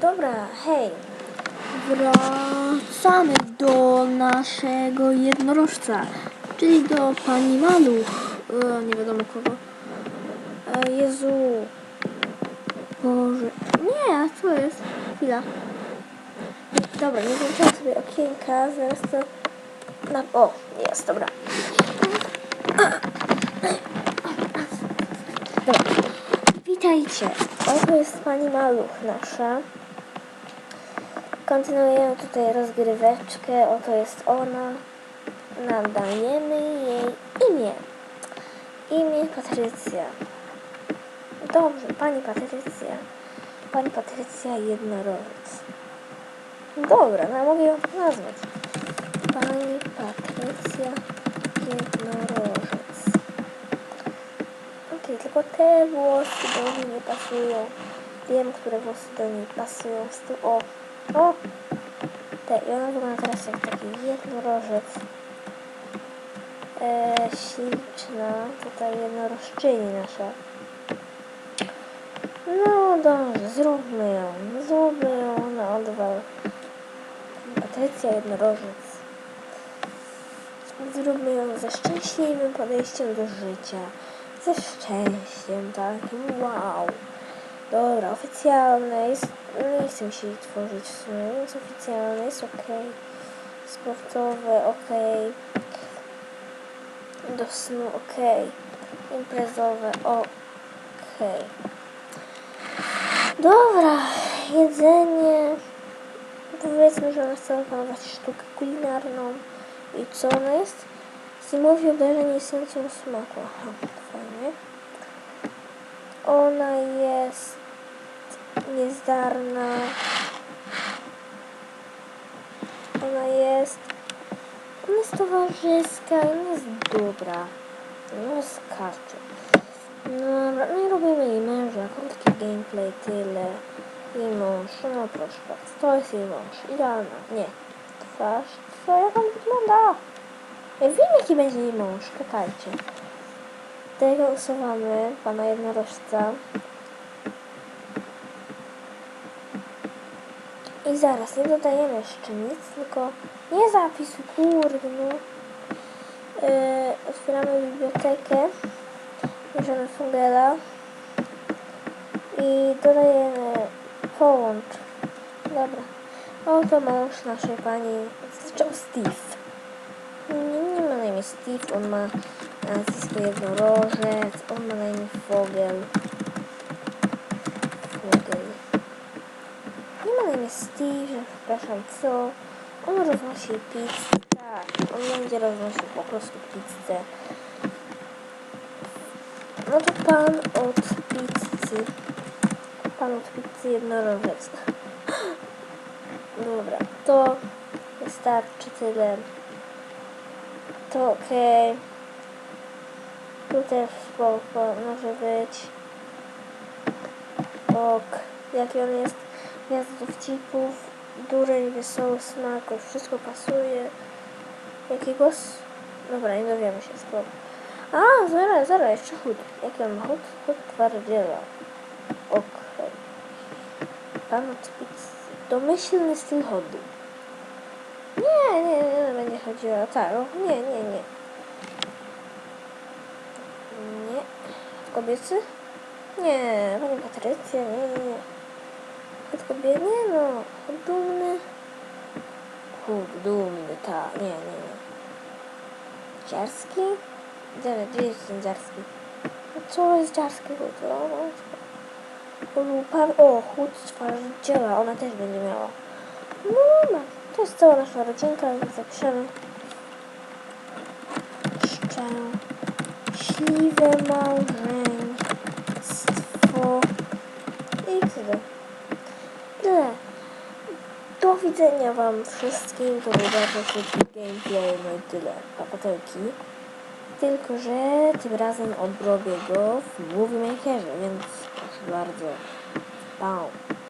Dobra, hej. Wracamy do naszego jednorożca, czyli do pani Maluch. E, nie wiadomo kogo. E, Jezu. Boże. Nie, a co jest? Chwila. Dobra, nie włączyłam sobie okienka, zaraz to... Na... O, jest, dobra. Dobra. Witajcie. Oto jest pani Maluch nasza. Kontynuujemy tutaj rozgryweczkę. Oto jest ona. Nadajemy jej imię. Imię Patrycja. Dobrze, pani Patrycja. Pani Patrycja Jednorożec. Dobra, no mogę ją nazwać. Pani Patrycja Jednorożec. Okej, tylko te włosy do niej nie pasują. Wiem, które włosy do niej pasują. Z tyłu, o, o! Te, i ona wygląda teraz jak taki jednorożec. E, śliczna, tutaj jednorożczyni nasza. No dobrze, zróbmy ją. Zróbmy ją na odwal. Patrycja jednorożec. Zróbmy ją ze szczęśliwym podejściem do życia. Ze szczęściem takim, wow. Dobra, oficjalne jest, nie chcę się jej tworzyć w sumie, jest oficjalne, jest ok. Sportowe, ok. Do snu, ok. Imprezowe, ok. Dobra, jedzenie. Powiedzmy, że ona chce opanować sztukę kulinarną. I co ona jest? Zimowi obdarzenie esencją smaku. Aha. Ona jest niezdarna. Ona jest. Ona jest towarzyska ona jest dobra. No skacze. Dobra, no i robimy jej męża. Krótki gameplay, tyle. Jej mąż, no proszę bardzo. To jest jej mąż. Idealna. Nie. Twarz. Co, jak on wygląda? Ja wiem, jaki będzie jej mąż. Czekajcie. Tego usuwamy, pana jednorożca. I zaraz, nie dodajemy jeszcze nic, tylko nie zapisuj, kurde, no. Yy, otwieramy bibliotekę, bierzemy Fugela i dodajemy połącz. Dobra. Oto mąż naszej pani, zresztą Steve. Imię Steve, on ma nazwisko jednorożec, on ma na imię Fogel. Fogel. Nie ma na imię Steve, przepraszam, co? On roznosi pizzę, tak, on będzie roznosił po prostu pizzę. No to pan od pizzy, pan od pizzy jednorożec. Dobra, to wystarczy tyle. To okej. Tu też spoko, może być. Ok. Jaki on jest? Gwiazd dowcipów, duży, wesoły smak, już wszystko pasuje. Jaki głos? Dobra, nie dowiemy się, spoko. A, zero, zero, jeszcze chód. Jaki on ma chód? Chód twardziela. Okej. Pan od pizzy. Domyślny styl chodu. Nie, nie, nie, będzie chodziło o o, Nie, nie, nie. Nie. Kobiecy? Nie, pani Patrycja, nie, nie, nie. Kobiety? Nie no. Dumny. Chód dumny, tak, nie, nie, nie. Dziarski? Gdzie, gdzie jest ten dziarski? No co jest dziarski chód? O, chód twardziela, ona też będzie miała. No, no. Jest cała nasza rodzinka, zapiszemy. Szczęśliwe małżeństwo. I tyle. Tyle. Do widzenia wam wszystkim. To był bardzo krótki gameplay, no i tyle. Papatelki. Tylko, że tym razem odrobię go w Movie Makerze, więc proszę bardzo. Bam.